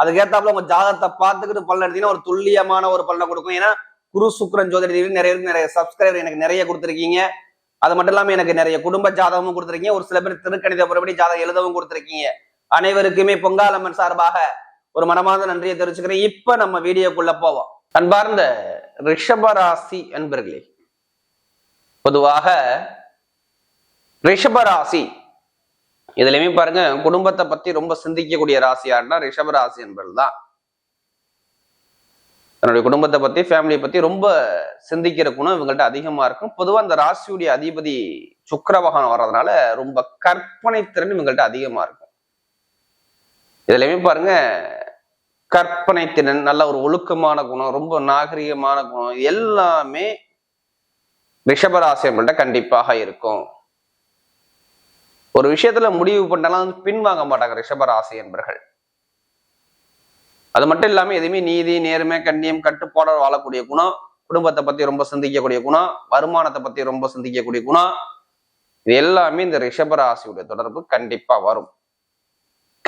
அதுக்கேத்தாப்புல உங்க ஜாதகத்தை பார்த்துக்கிட்டு பலன் எடுத்தீங்கன்னா ஒரு துல்லியமான ஒரு பலனை கொடுக்கும். ஏன்னா குரு சுக்ரன் ஜோதிட நிறைய நிறைய சப்ஸ்கிரைபர் எனக்கு நிறைய கொடுத்துருக்கீங்க. அது மட்டும் இல்லாம எனக்கு நிறைய குடும்ப ஜாதகமும் கொடுத்துருக்கீங்க. ஒரு சில பேர் திருக்கணித புறப்படி ஜாதகம் எழுதவும் கொடுத்துருக்கீங்க. அனைவருக்குமே பொங்காலம்மன் சார்பாக ஒரு மனமார்ந்த நன்றியை தெரிவிச்சுக்கிறேன். இப்ப நம்ம வீடியோக்குள்ள போவோம். அன்பார்ந்த ரிஷபராசி அன்பர்களே பொதுவாக ரிஷபராசி இதுலயுமே பாருங்க குடும்பத்தை பத்தி ரொம்ப சிந்திக்கக்கூடிய ராசி யாருன்னா ரிஷபராசி என்பது தான் தன்னுடைய குடும்பத்தை பத்தி ஃபேமிலியை பத்தி ரொம்ப சிந்திக்கிற குணம் இவங்கள்ட்ட அதிகமா இருக்கும். பொதுவா அந்த ராசியுடைய அதிபதி சுக்கர பகவான் வர்றதுனால ரொம்ப கற்பனை திறன் இவங்கள்ட்ட அதிகமா இருக்கும். இதுலயுமே பாருங்க கற்பனை திறன் நல்ல ஒரு ஒழுக்கமான குணம் ரொம்ப நாகரிகமான குணம் எல்லாமே ரிஷபராசியங்கள்ட்ட கண்டிப்பாக இருக்கும். ஒரு விஷயத்துல முடிவு பண்ணாலும் பின்வாங்க மாட்டாங்க ரிஷபராசி என்பர்கள். அது மட்டும் இல்லாம எதுவுமே நீதி நேர்மை கண்ணியம் கட்டுப்பாட வாழக்கூடிய குணம் குடும்பத்தை பத்தி ரொம்ப சிந்திக்கக்கூடிய குணம் வருமானத்தை பத்தி ரொம்ப சிந்திக்கக்கூடிய குணம் இது எல்லாமே இந்த ரிஷபராசியுடைய தொடர்பு கண்டிப்பா வரும்.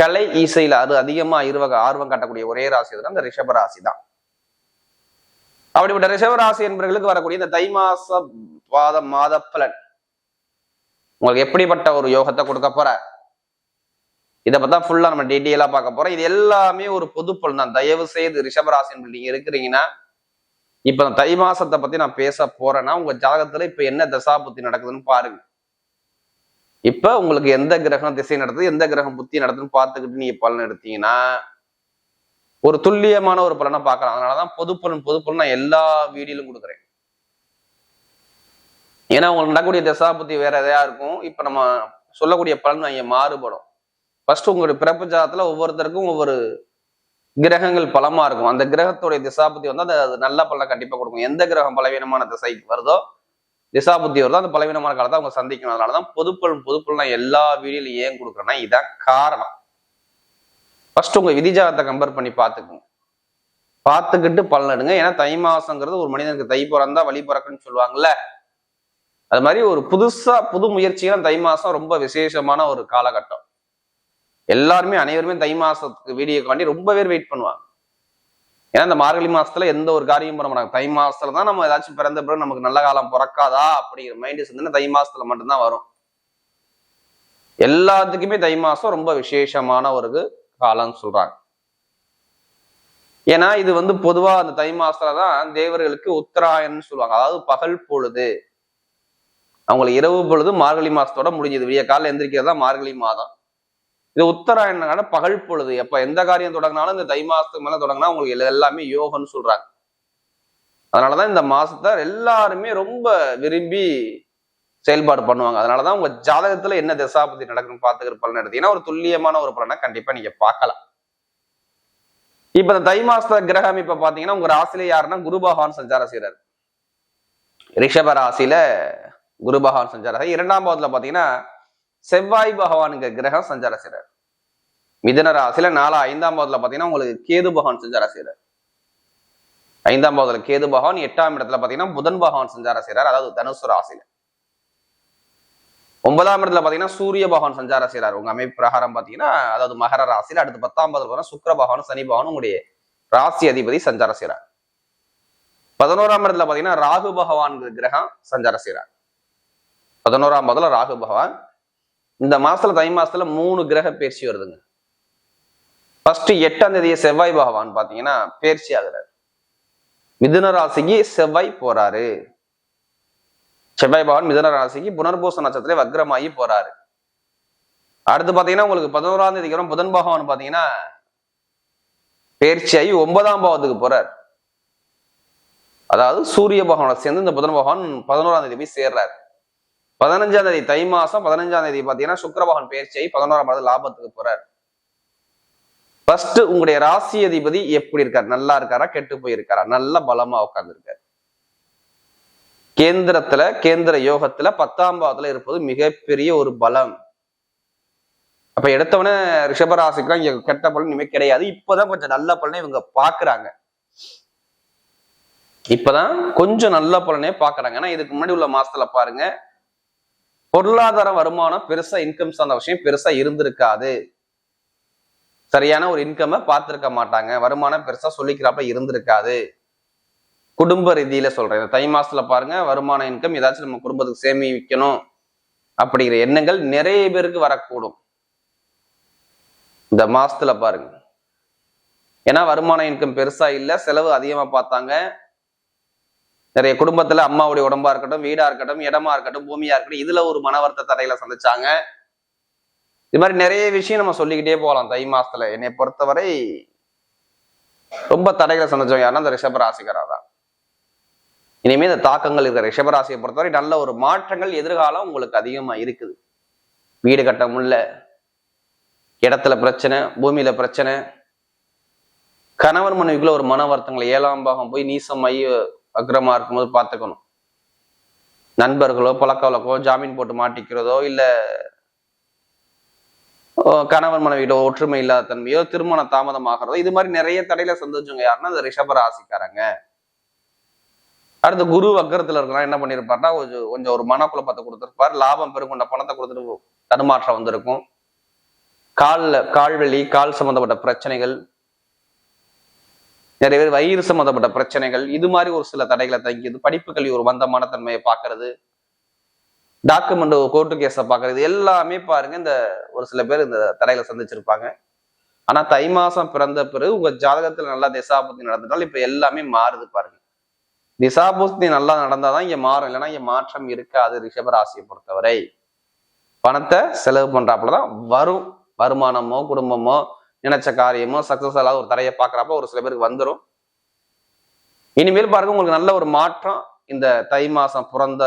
கலை இசையில அது அதிகமா இருவக ஆர்வம் காட்டக்கூடிய ஒரே ராசி தான் ரிஷபராசி தான் அப்படிப்பட்ட ரிஷபராசி என்பவர்களுக்கு வரக்கூடிய இந்த தை மாச பாத மாத பலன். உங்களுக்கு எப்படிப்பட்ட ஒரு யோகத்தை கொடுக்க போற? இதை பார்த்தா ஃபுல்லா நம்ம டீட்டெயிலா பார்க்க போறோம். இது எல்லாமே ஒரு பொது பலன் தான். தயவு செய்து ரிஷபராசி நீங்க இருக்கிறீங்கன்னா இப்ப தை மாசத்தை பத்தி நான் பேச போறேன்னா உங்க ஜாதகத்துல இப்ப என்ன தசா புத்தி நடக்குதுன்னு பாருங்க. இப்ப உங்களுக்கு எந்த கிரகம் திசை நடத்துது எந்த கிரகம் புத்தி நடத்துன்னு பார்த்துக்கிட்டு நீங்க பலன் எடுத்தீங்கன்னா ஒரு துல்லியமான ஒரு பலனை பார்க்கலாம். அதனாலதான் பொது பலன் பொது பலன் நான் எல்லா வீடியோலும் கொடுக்குறேன். ஏன்னா உங்களுக்கு நடக்கக்கூடிய தசா புத்தி வேற எதையா இருக்கும்? இப்ப நம்ம சொல்லக்கூடிய பலன் அங்கே மாறுபடும். ஃபர்ஸ்ட் உங்களுடைய பிறப்பு ஜாதத்துல ஒவ்வொருத்தருக்கும் ஒவ்வொரு கிரகங்கள் பலமா இருக்கும். அந்த கிரகத்துடைய திசாபுத்தி வந்து அது அது நல்ல பலனை கண்டிப்பா கொடுக்கும். எந்த கிரகம் பலவீனமான திசைக்கு வருதோ திசாபுத்தி வருதோ அந்த பலவீனமான காலத்தை அவங்க சந்திக்கணும். அதனாலதான் பொதுப்பலன் பொதுப்பலன் நான் எல்லா வீடியோலையும் ஏன் கொடுக்குறேன்னா இதான் காரணம். ஃபர்ஸ்ட் உங்க விதிஜாதத்தை கம்பேர் பண்ணி பார்த்துக்குங்க. பார்த்துக்கிட்டு பலன் எடுங்க. ஏன்னா தை மாசங்கிறது ஒரு மனிதனுக்கு தை பிறந்தா வழி பிறக்குன்னு சொல்லுவாங்கல்ல. அது மாதிரி ஒரு புதுசா புது முயற்சிகள் தை மாசம் ரொம்ப விசேஷமான ஒரு காலகட்டம். எல்லாருமே அனைவருமே தை மாசத்துக்கு வீடியோக்காண்டி ரொம்ப பேர் வெயிட் பண்ணுவாங்க. ஏன்னா இந்த மார்கழி மாசத்துல எந்த ஒரு காரியம் பண்ண மாட்டாங்க. தை மாசத்துல தான் நம்ம ஏதாச்சும் பிறந்த பிறகு நமக்கு நல்ல காலம் பிறக்காதா அப்படிங்கிற மைண்ட் சிந்தனை தை மாசத்துல மட்டும்தான் வரும். எல்லாத்துக்குமே தை மாசம் ரொம்ப விசேஷமான ஒரு காலம்னு சொல்றாங்க. ஏன்னா இது வந்து பொதுவா அந்த தை மாசத்துலதான் தேவர்களுக்கு உத்தராயணம்னு சொல்லுவாங்க. அதாவது பகல் பொழுது. அவங்களுக்கு இரவு பொழுது மார்கழி மாசத்தோட முடிஞ்சது. விடிய காலைல எந்திரிக்கிறது தான் மார்கழி மாதம். இது உத்தராயணனால பகல் பொழுது. எப்ப எந்த காரியம் தொடங்கினாலும் இந்த தை மாசத்துக்கு மேல தொடங்கினா உங்களுக்கு எல்லா- எல்லாமே யோகம்னு சொல்றாங்க. அதனாலதான் இந்த மாசத்தை எல்லாருமே ரொம்ப விரும்பி செயல்பாடு பண்ணுவாங்க. அதனாலதான் உங்க ஜாதகத்துல என்ன திசாபதி நடக்குன்னு பாத்துக்கிற பலன் எடுத்தீங்கன்னா ஒரு துல்லியமான ஒரு பலனை கண்டிப்பா நீங்க பார்க்கலாம். இப்ப இந்த தை மாசத்துல கிரகம் இப்ப பாத்தீங்கன்னா உங்க ராசியில யாருன்னா குரு பகவான் சஞ்சாரம் செய்யறாரு ரிஷப ராசியில குரு பகவான் சஞ்சாரம் இரண்டாம் பாவத்துல பாத்தீங்கன்னா செவ்வாய் பகவானுங்க கிரகம் சஞ்சார செய்யறாரு மிதன ராசியில நாலா ஐந்தாம் பாவத்துல பாத்தீங்கன்னா உங்களுக்கு கேது பகவான் சஞ்சார செய்யறாரு ஐந்தாம் பாவத்துல கேது பகவான் எட்டாம் இடத்துல பாத்தீங்கன்னா புதன் பகவான் சஞ்சார செய்யறாரு அதாவது தனுசு ராசியில. ஒன்பதாம் இடத்துல பாத்தீங்கன்னா சூரிய பகவான் சஞ்சார செய்யறாரு உங்க அமைப்பு பிரகாரம் பாத்தீங்கன்னா அதாவது மகர ராசியில அடுத்து பத்தாம் பாவத்துல பாத்தீங்கன்னா சுக்கிர சனி பகவான் உங்களுடைய ராசி அதிபதி சஞ்சார செய்யறாரு பதினோராம் இடத்துல பாத்தீங்கன்னா ராகு பகவான் கிரகம் சஞ்சார செய்யறாரு பதினோராம் பாவத்துல ராகு பகவான். இந்த மாசத்துல தை மாசத்துல மூணு கிரக பயிற்சி வருதுங்க. ஃபர்ஸ்ட் எட்டாம் தேதி செவ்வாய் பகவான் பாத்தீங்கன்னா பயிற்சி ஆகுறாரு. மிதுன ராசிக்கு செவ்வாய் போறாரு. செவ்வாய் பகவான் மிதுன ராசிக்கு புனர்பூச நட்சத்திரத்துல வக்ரமாகி போறாரு. அடுத்து பாத்தீங்கன்னா உங்களுக்கு பதினோராம் தேதிக்கு அப்புறம் புதன் பகவான் பாத்தீங்கன்னா பயிற்சியாகி ஒன்பதாம் பாவத்துக்கு போறார். அதாவது சூரிய பகவானை சேர்ந்து இந்த புதன் பகவான் பதினோராம் தேதி போய் சேர்றாரு. பதினஞ்சாம் தேதி தை மாசம் பதினஞ்சாம் தேதி பாத்தீங்கன்னா சுக்கிர பேச்சை பதினோராம் மாதம் லாபத்துக்கு போறார். ஃபர்ஸ்ட் உங்களுடைய ராசி அதிபதி எப்படி இருக்காரு? நல்லா இருக்காரா? கெட்டு போயிருக்காரா? நல்ல பலமா உட்கார்ந்து இருக்காரு கேந்திரத்துல கேந்திர யோகத்துல பத்தாம் பாவத்துல இருப்பது மிகப்பெரிய ஒரு பலம். அப்ப எடுத்தவன ரிஷபராசிக்குலாம் இங்க கெட்ட பலன் இனிமே கிடையாது. இப்பதான் கொஞ்சம் நல்ல பலனை இவங்க பாக்குறாங்க. இப்பதான் கொஞ்சம் நல்ல பலனே பாக்குறாங்க. ஏன்னா இதுக்கு முன்னாடி உள்ள மாசத்துல பாருங்க பொருளாதார வருமானம் பெருசா இன்கம் சார்ந்த விஷயம் பெருசா இருந்திருக்காது. சரியான ஒரு இன்கமை பார்த்துருக்க மாட்டாங்க. வருமானம் பெருசா சொல்லிக்கிறாப்ப இருந்திருக்காது. குடும்ப ரீதியில சொல்றேன். இந்த தை மாசத்துல பாருங்க வருமான இன்கம் ஏதாச்சும் நம்ம குடும்பத்துக்கு சேமிக்கணும் அப்படிங்கிற எண்ணங்கள் நிறைய பேருக்கு வரக்கூடும். இந்த மாசத்துல பாருங்க. ஏன்னா வருமான இன்கம் பெருசா இல்லை செலவு அதிகமா பார்த்தாங்க. நிறைய குடும்பத்துல அம்மாவுடைய உடம்பா இருக்கட்டும் வீடா இருக்கட்டும் இடமா இருக்கட்டும் பூமியா இருக்கட்டும் இதுல ஒரு மனவர்த்த தடையில சந்திச்சாங்க. இது மாதிரி நிறைய விஷயம் நம்ம சொல்லிக்கிட்டே போகலாம். தை மாசத்துல என்னை பொறுத்தவரை ரொம்ப தடைகளை சந்திச்சவங்க யாருன்னா அந்த ரிஷபராசிகரா தான் இனிமே இந்த தாக்கங்கள் இருக்கிற ரிஷபராசியை பொறுத்தவரை நல்ல ஒரு மாற்றங்கள் எதிர்காலம் உங்களுக்கு அதிகமா இருக்குது. வீடு கட்ட முடியல. இடத்துல பிரச்சனை பூமியில பிரச்சனை. கணவன் மனைவிக்குள்ள ஒரு மன வருத்தங்கள் ஏழாம் பாகம் போய் நீசமாயி அக்ரமா இருக்கும்போது பார்த்துக்கணும். நண்பர்களோ பழக்க வழக்கோ ஜாமீன் போட்டு மாட்டிக்கிறதோ இல்ல கணவன் மனைவியிட ஒற்றுமை இல்லாத தன்மையோ திருமண தாமதமாகிறதோ இது மாதிரி நிறைய தடையில சந்திச்சவங்க யாருன்னா இந்த ரிஷப ராசிக்காரங்க. அடுத்து குரு வக்கரத்துல இருக்கலாம் என்ன பண்ணிருப்பாருன்னா கொஞ்சம் கொஞ்சம் ஒரு மனக்குழப்பத்தை கொடுத்துருப்பாரு. லாபம் பெருங்கொண்ட பணத்தை கொடுத்துட்டு தடுமாற்றம் வந்திருக்கும். காலில் கால்வெளி கால் சம்பந்தப்பட்ட பிரச்சனைகள் நிறைய பேர் வயிறு சம்மந்தப்பட்ட பிரச்சனைகள் இது மாதிரி ஒரு சில தடைகளை தங்கியது. படிப்பு கல்வி ஒரு மந்தமான தன்மையை பார்க்கறது. டாக்குமெண்ட் கோர்ட்டு கேஸை பார்க்கறது எல்லாமே பாருங்க இந்த ஒரு சில பேர் இந்த தடைகளை சந்திச்சிருப்பாங்க. ஆனா தை மாசம் பிறந்த பிறகு உங்க ஜாதகத்துல நல்லா திசாபுத்தி நடந்துட்டால் இப்ப எல்லாமே மாறுது பாருங்க. திசாபுத்தி நல்லா நடந்தாதான் இங்க மாறும் இல்லைன்னா இங்க மாற்றம் இருக்காது ரிஷபராசியை பொறுத்தவரை. பணத்தை செலவு பண்றாப்புலதான் வரும். வருமானமோ குடும்பமோ நினைச்ச காரியமோ சக்சஸ் ஆகாத ஒரு தடையை பார்க்குறப்ப ஒரு சில பேருக்கு வந்துடும் இனிமேல் பாருங்க உங்களுக்கு நல்ல ஒரு மாற்றம் இந்த தை மாசம் பிறந்த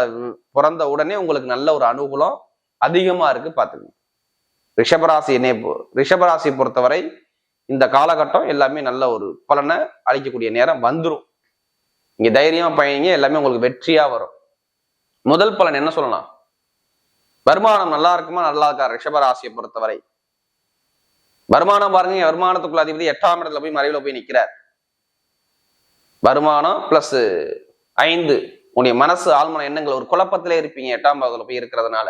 பிறந்த உடனே உங்களுக்கு நல்ல ஒரு அனுகூலம் அதிகமா இருக்கு பாத்துக்கோங்க ரிஷபராசி என்னை பொ- ரிஷபராசியை பொறுத்தவரை இந்த காலகட்டம் எல்லாமே நல்ல ஒரு பலனை அளிக்கக்கூடிய நேரம் வந்துடும் இங்க தைரியமா பயணிங்க எல்லாமே உங்களுக்கு வெற்றியா வரும். முதல் பலன் என்ன சொல்லலாம்? வருமானம் நல்லா இருக்குமா நல்லா இருக்கா ரிஷபராசியை பொறுத்தவரை. வருமானம் பாருங்க வருமானத்துக்குள்ள அதிபதி எட்டாம் இடத்துல போய் மறைவில் போய் நிற்கிறார் வருமானம் பிளஸ் ஐந்து. உன்னுடைய மனசு ஆழ்மன எண்ணங்கள் ஒரு குழப்பத்திலே இருப்பீங்க எட்டாம் பாகத்தில் போய் இருக்கிறதுனால.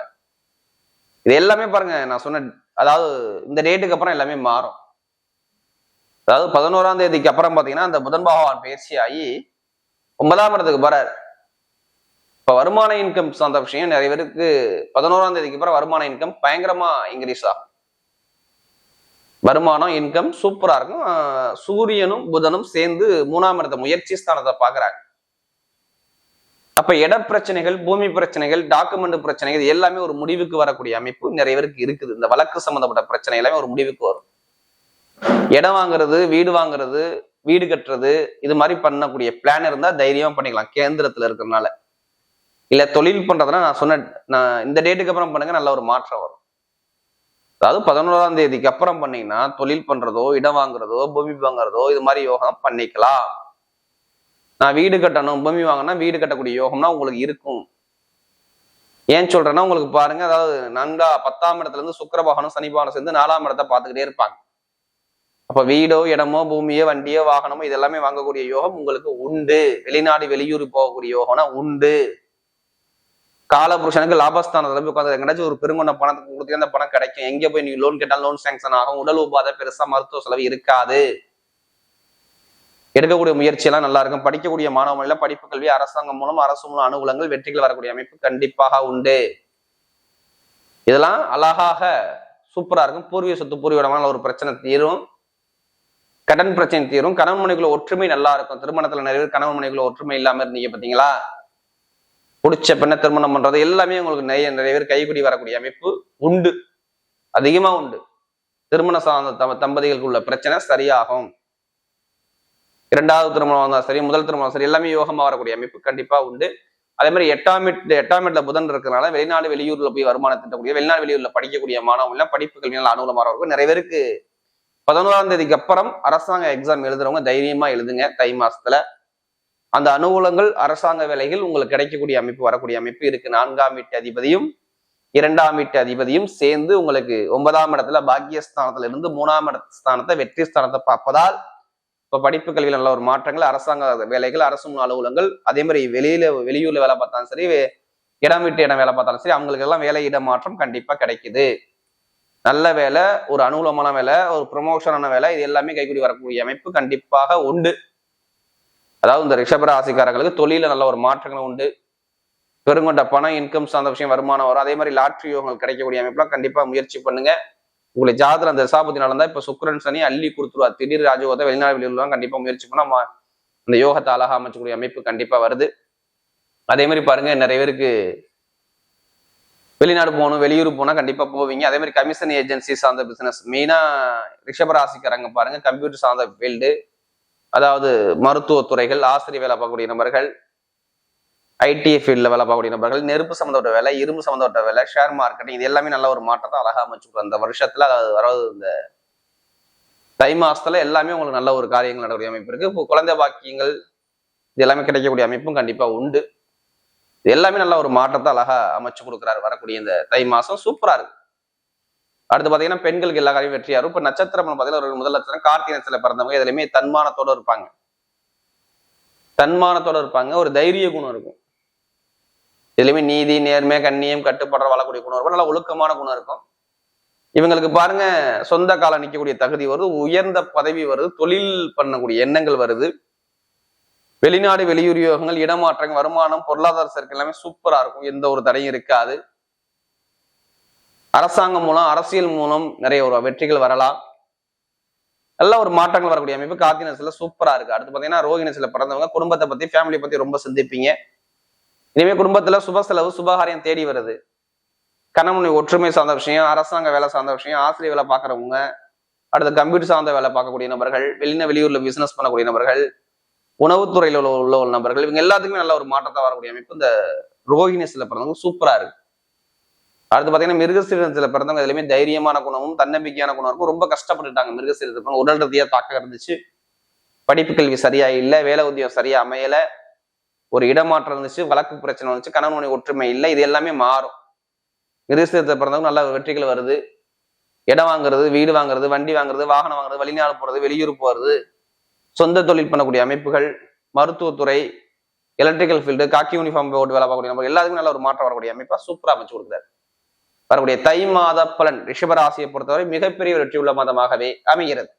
இது எல்லாமே பாருங்க நான் சொன்ன அதாவது இந்த டேட்டுக்கு அப்புறம் எல்லாமே மாறும். அதாவது பதினோராம் தேதிக்கு அப்புறம் பார்த்தீங்கன்னா அந்த புதன் பகவான் பயிற்சி ஆகி ஒன்பதாம் இடத்துக்கு போறார். இப்போ வருமான இன்கம் சார்ந்த விஷயம் நிறைய பேருக்கு பதினோராம் தேதிக்கு அப்புறம் வருமான இன்கம் பயங்கரமா இன்க்ரீஸ் ஆகும். வருமானம் இன்கம் சூப்பரா இருக்கும். சூரியனும் புதனும் சேர்ந்து மூணாம் இடத்த முயற்சி ஸ்தானத்தை பாக்குறாங்க அப்ப இட பிரச்சனைகள் பூமி பிரச்சனைகள் டாக்குமெண்ட் பிரச்சனைகள் இது எல்லாமே ஒரு முடிவுக்கு வரக்கூடிய அமைப்பு நிறைய பேருக்கு இருக்குது. இந்த வழக்கு சம்பந்தப்பட்ட பிரச்சனை எல்லாமே ஒரு முடிவுக்கு வரும். இடம் வாங்குறது வீடு வாங்குறது வீடு கட்டுறது இது மாதிரி பண்ணக்கூடிய பிளான் இருந்தா தைரியமா பண்ணிக்கலாம். கேந்திரத்துல இருக்கிறதுனால இல்ல தொழில் பண்றதுனா நான் சொன்ன நான் இந்த டேட்டுக்கு அப்புறம் பண்ணுங்க நல்ல ஒரு மாற்றம் வரும். அதாவது பதினோராம் தேதிக்கு அப்புறம் பண்ணீங்கன்னா தொழில் பண்றதோ இடம் வாங்குறதோ பூமி வாங்குறதோ இது மாதிரி யோகம் பண்ணிக்கலாம். நான் வீடு கட்டணும் பூமி வாங்கினா வீடு கட்டக்கூடிய யோகம்னா உங்களுக்கு இருக்கும். ஏன் சொல்றேன்னா உங்களுக்கு பாருங்க அதாவது நன்கா பத்தாம் இடத்துல இருந்து சுக்கிர பகவானும் சேர்ந்து நாலாம் இடத்தை பார்த்துக்கிட்டே இருப்பாங்க. அப்ப வீடோ இடமோ பூமியோ வண்டியோ வாகனமோ இதெல்லாமே வாங்கக்கூடிய யோகம் உங்களுக்கு உண்டு. வெளிநாடு வெளியூர் போகக்கூடிய யோகம்னா உண்டு. காலபுருஷனுக்கு லாபஸ்தானத்துல போய் உட்காந்து எங்கேயாச்சும் ஒரு பெருங்கொண்ட பணத்துக்கு கொடுத்து அந்த பணம் கிடைக்கும். எங்க போய் நீ லோன் கேட்டாலும் லோன் சேங்ஷன் ஆகும். உடல் உபாதை பெருசா மருத்துவ செலவு இருக்காது. எடுக்கக்கூடிய முயற்சி எல்லாம் நல்லா இருக்கும். படிக்கக்கூடிய மாணவர்கள் படிப்பு கல்வி அரசாங்கம் மூலம் அரசு மூலம் அனுகூலங்கள் வெற்றிகள் வரக்கூடிய அமைப்பு கண்டிப்பாக உண்டு. இதெல்லாம் அழகாக சூப்பரா இருக்கும். பூர்வீக சொத்து பூர்வீகமான ஒரு பிரச்சனை தீரும். கடன் பிரச்சனை தீரும். கணவன் மனைக்குள்ள ஒற்றுமை நல்லா இருக்கும். திருமணத்துல நிறைய பேர் கணவன் மனைக்குள்ள ஒற்றுமை இல்லாம இருந்தீங்க பாத்தீங்களா? பிடிச்ச பெண்ணை திருமணம் பண்றது எல்லாமே உங்களுக்கு நிறைய நிறைய பேர் கைக்குடி வரக்கூடிய அமைப்பு உண்டு. அதிகமா உண்டு. திருமண சார்ந்த தம்ப- தம்பதிகளுக்கு உள்ள பிரச்சனை சரியாகும். இரண்டாவது திருமணம் வந்தாலும் சரி முதல் திருமணம் சரி எல்லாமே யோகமா வரக்கூடிய அமைப்பு கண்டிப்பா உண்டு. அதே மாதிரி எட்டாம் எட்டாமிட்ல எட்டாம் எட்டுல புதன் இருக்கிறனால வெளிநாடு வெளியூர்ல போய் வருமானம் திட்டக்கூடிய வெளிநாடு வெளியூர்ல படிக்கக்கூடிய மாணவர்கள் படிப்பு கல்வியால் அனுகூலமாக இருக்கும் நிறைய பேருக்கு. பதினோராம் தேதிக்கு அப்புறம் அரசாங்க எக்ஸாம் எழுதுறவங்க தைரியமா எழுதுங்க. தை மாசத்துல அந்த அனுகூலங்கள் அரசாங்க வேலைகள் உங்களுக்கு கிடைக்கக்கூடிய அமைப்பு வரக்கூடிய அமைப்பு இருக்கு. நான்காம் வீட்டு அதிபதியும் இரண்டாம் வீட்டு அதிபதியும் சேர்ந்து உங்களுக்கு ஒன்பதாம் இடத்துல பாக்கியஸ்தானத்துல இருந்து மூணாம் இட ஸ்தானத்தை வெற்றி ஸ்தானத்தை பார்ப்பதால் இப்போ படிப்பு கல்வியில் நல்ல ஒரு மாற்றங்கள் அரசாங்க வேலைகள் அரசு முன் அலுவலகங்கள் அதே மாதிரி வெளியில வெளியூர்ல வேலை பார்த்தாலும் சரி இடம் விட்டு இடம் வேலை பார்த்தாலும் சரி அவங்களுக்கு எல்லாம் வேலை இட மாற்றம் கண்டிப்பா கிடைக்குது. நல்ல வேலை ஒரு அனுகூலமான வேலை ஒரு ப்ரொமோஷனான வேலை இது எல்லாமே கைகூடி வரக்கூடிய அமைப்பு கண்டிப்பாக உண்டு. அதாவது இந்த ரிஷபராசிக்காரர்களுக்கு தொழில நல்ல ஒரு மாற்றங்கள் உண்டு. பெருங்கொண்ட பணம் இன்கம் சார்ந்த விஷயம் வருமானம் வரும். அதே மாதிரி லாட்ரி யோகங்கள் கிடைக்கக்கூடிய அமைப்புலாம் கண்டிப்பா முயற்சி பண்ணுங்க. உங்களுக்கு ஜாதகம் அந்த தசாபத்தி நடந்தா இப்ப சுக்கிரன் சனி அள்ளி கொடுத்துருவா திடீர் ராஜயோகத்தை வெளிநாடு வெளியூர்லாம் கண்டிப்பா முயற்சி பண்ணா அந்த யோகத்தை அழகா அமைச்சக்கூடிய அமைப்பு கண்டிப்பா வருது. அதே மாதிரி பாருங்க நிறைய பேருக்கு வெளிநாடு போகணும் வெளியூர் போனா கண்டிப்பா போவீங்க. அதே மாதிரி கமிஷன் ஏஜென்சி சார்ந்த பிசினஸ் மெயினா ரிஷபராசிக்காரங்க பாருங்க கம்ப்யூட்டர் சார்ந்த ஃபீல்டு அதாவது மருத்துவத்துறைகள் ஆசிரியர் வேலை பார்க்கக்கூடிய நபர்கள் ஐடி ஃபீல்டில் வேலை பார்க்கக்கூடிய நபர்கள் நெருப்பு சம்மந்தப்பட்ட வேலை இரும்பு சம்மந்தப்பட்ட வேலை ஷேர் மார்க்கெட்டிங் இது எல்லாமே நல்ல ஒரு மாற்றத்தை அழகா அமைச்சு அந்த வருஷத்தில் அதாவது அதாவது இந்த தை மாசத்துல எல்லாமே உங்களுக்கு நல்ல ஒரு காரியங்கள் நடக்கக்கூடிய அமைப்பு இருக்கு. இப்போ குழந்தை பாக்கியங்கள் இது எல்லாமே கிடைக்கக்கூடிய அமைப்பும் கண்டிப்பா உண்டு. இது எல்லாமே நல்ல ஒரு மாற்றத்தை அழகா அமைச்சு கொடுக்குறாரு. வரக்கூடிய இந்த தை மாசம் சூப்பரா இருக்கு. அடுத்து பாத்தீங்கன்னா பெண்களுக்கு எல்லா காரியம் வெற்றியா இப்ப நட்சத்திரம் பாத்தீங்கன்னா ஒரு முதல் நட்சத்திரம் கார்த்திகை நட்சத்திரம் பிறந்தவங்க எதுலையுமே தன்மானத்தோட இருப்பாங்க. தன்மானத்தோட இருப்பாங்க. ஒரு தைரிய குணம் இருக்கும். எதுலையுமே நீதி நேர்மை கண்ணியம் கட்டுப்படுற வாழக்கூடிய குணம் இருக்கும். நல்ல ஒழுக்கமான குணம் இருக்கும். இவங்களுக்கு பாருங்க சொந்த காலம் நிற்கக்கூடிய தகுதி வருது உயர்ந்த பதவி வருது தொழில் பண்ணக்கூடிய எண்ணங்கள் வருது. வெளிநாடு வெளியூர் யோகங்கள் இடமாற்றங்கள் வருமானம் பொருளாதார சேர்க்கை எல்லாமே சூப்பரா இருக்கும். எந்த ஒரு தடையும் இருக்காது. அரசாங்கம் மூலம் அரசியல் மூலம் நிறைய ஒரு வெற்றிகள் வரலாம். நல்ல ஒரு மாற்றங்கள் வரக்கூடிய அமைப்பு காத்தினஸ்ல சூப்பரா இருக்கு. அடுத்து பாத்தீங்கன்னா ரோகிணஸ்ல பிறந்தவங்க குடும்பத்தை பத்தி ஃபேமிலியை பத்தி ரொம்ப சிந்திப்பீங்க. இனிமே குடும்பத்துல சுப செலவு சுபகாரியம் தேடி வருது. கணவனை ஒற்றுமை சார்ந்த விஷயம் அரசாங்க வேலை சார்ந்த விஷயம் ஆசிரியர் வேலை பார்க்குறவங்க அடுத்து கம்ப்யூட்டர் சார்ந்த வேலை பார்க்கக்கூடிய நபர்கள் வெளியின வெளியூர்ல பிசினஸ் பண்ணக்கூடிய நபர்கள் உணவுத்துறையில் உள்ள உள்ள நபர்கள் இவங்க எல்லாத்துக்குமே நல்ல ஒரு மாற்றத்தை வரக்கூடிய அமைப்பு இந்த ரோஹிணிஸ்ல பிறந்தவங்க சூப்பரா இருக்கு. அடுத்து பார்த்தீங்கன்னா மிருகசீரத்தில் பிறந்தவங்க எதுலையுமே தைரியமான குணமும் தன்னம்பிக்கையான குணம் இருக்கும். ரொம்ப கஷ்டப்பட்டுட்டாங்க மிருகசீரத்தில் உடல் ரீதியாக தாக்கம் இருந்துச்சு. படிப்பு கல்வி சரியா இல்லை வேலை உத்தியம் சரியா அமையலை. ஒரு இடமாற்றம் இருந்துச்சு வழக்கு பிரச்சனை வந்துச்சு கணவனுடைய ஒற்றுமை இல்லை இது எல்லாமே மாறும். மிருகசீரத்தில் பிறந்தவங்க நல்ல வெற்றிகள் வருது. இடம் வாங்குறது வீடு வாங்குறது வண்டி வாங்குறது வாகனம் வாங்குறது வெளிநாடு போகிறது வெளியூர் போகிறது சொந்த தொழில் பண்ணக்கூடிய அமைப்புகள் மருத்துவத்துறை எலக்ட்ரிக்கல் ஃபீல்டு காக்கி யூனிஃபார்ம் போட்டு வேலை பார்க்கக்கூடிய நம்ம எல்லாத்துக்கும் நல்ல ஒரு மாற்றம் வரக்கூடிய அமைப்பாக சூப்பராக அமைச்சு கொடுக்குறாரு. வரக்கூடிய தை மாத பலன் ரிஷபராசியை பொறுத்தவரை மிகப்பெரிய வெற்றி உள்ள மாதமாகவே அமைகிறது.